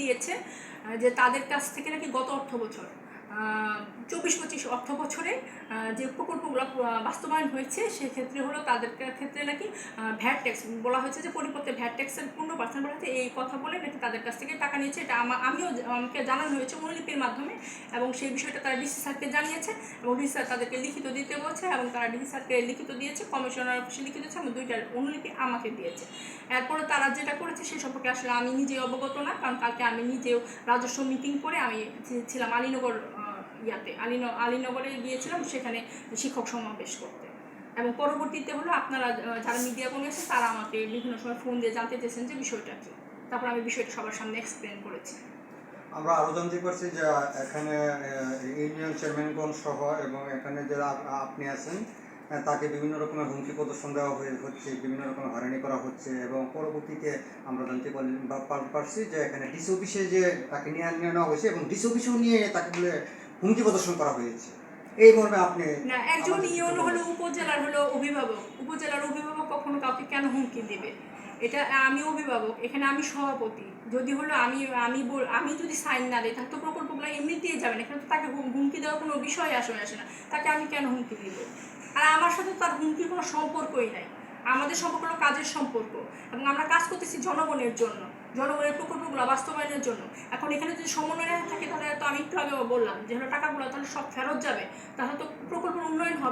দিয়েছে যে তাদের কাছ থেকে নাকি গত অর্থ বছর চব্বিশ পঁচিশ অর্থ বছরে যে প্রকল্পগুলো বাস্তবায়ন হয়েছে, সেক্ষেত্রে হলো তাদের ক্ষেত্রে নাকি ভ্যাট ট্যাক্স, বলা হয়েছে যে পরিবর্তে ভ্যাট ট্যাক্সের পূর্ণ পার্সেন্ট হয়েছে এই কথা বলে নাকি তাদের কাছ থেকে টাকা নিয়েছে, এটা আমা- আমিও আমাকে জানানো হয়েছে অনুলিপির মাধ্যমে এবং সেই বিষয়টা তারা ডিসি স্যারকে জানিয়েছে এবং ডিসি স্যার তাদেরকে লিখিত দিতে বলছে এবং তারা ডিসি স্যারকে লিখিত দিয়েছে, কমিশনার অফিসে লিখিত দিয়েছে, এবং দুইটার অনুলিপি আমাকে দিয়েছে। এরপরে তারা যেটা করেছে সে সম্পর্কে আসলে আমি নিজে অবগত না, কারণ কালকে আমি নিজেও রাজস্ব মিটিং করে আমি ছিলাম আলীনগর ইয়াতে আলীন আলীনগরে গিয়েছিলাম, সেখানে শিক্ষক সমাবেশ করতে। এবং পরবর্তীতে হলো আপনারা যারা মিডিয়া কর্মী আছে, তারা আমাকে বিভিন্ন সময় ফোন দিয়ে জানতে চেয়েছেন যে বিষয়টা কী। তারপর আমি বিষয়টা সবার সামনে এক্সপ্লেন করেছি। আমরা আরও জানতে পারছি যে, এখানে ইউনিয়ন চেয়ারম্যানগণ সহ এবং এখানে যারা আপনি আছেন তাকে বিভিন্ন রকমের হুমকি প্রদর্শন দেওয়া হয়ে হচ্ছে, বিভিন্ন রকমের হয়রানি করা হচ্ছে এবং পরবর্তীতে আমরা জানতে পারলাম বা পারছি যে এখানে ডিসি অফিসে যে তাকে নিয়ে নেওয়া হয়েছে এবং ডিসি অফিসেও নিয়ে তাকে বলে হুমকি প্রদর্শন করা হয়েছে। এই মর্মে আপনি না একজন ইউন হলো উপজেলার হলো অভিভাবক। উপজেলার অভিভাবক কখনো কাউকে কেন হুমকি দিবে? এটা আমি অভিভাবক এখানে আমি সভাপতি। যদি হলো আমি আমি বল- আমি যদি সাইন না দিই তাহলে তো প্রকল্পগুলো এমনিতেই যাবে না। এখানে তো তাকে হুমকি দেওয়ার কোনো বিষয় আসে আসে না। তাকে আমি কেন হুমকি দিব? আর আমার সাথে তার হুমকির কোনো সম্পর্কই নাই। আমাদের সম্পর্ক হলো কাজের সম্পর্ক। এবং আমরা কাজ করতেছি জনগণের জন্য। জনগণের প্রকল্পগুলো বাস্তবায়নের জন্য। এখন এখানে যদি সমন্বয় থাকে, তাহলে তো আমি একটু আগে বললাম যে টাকাগুলো, তাহলে সব ফেরত যাবে। তাহলে তো প্রকল্পের উন্নয়ন হবে।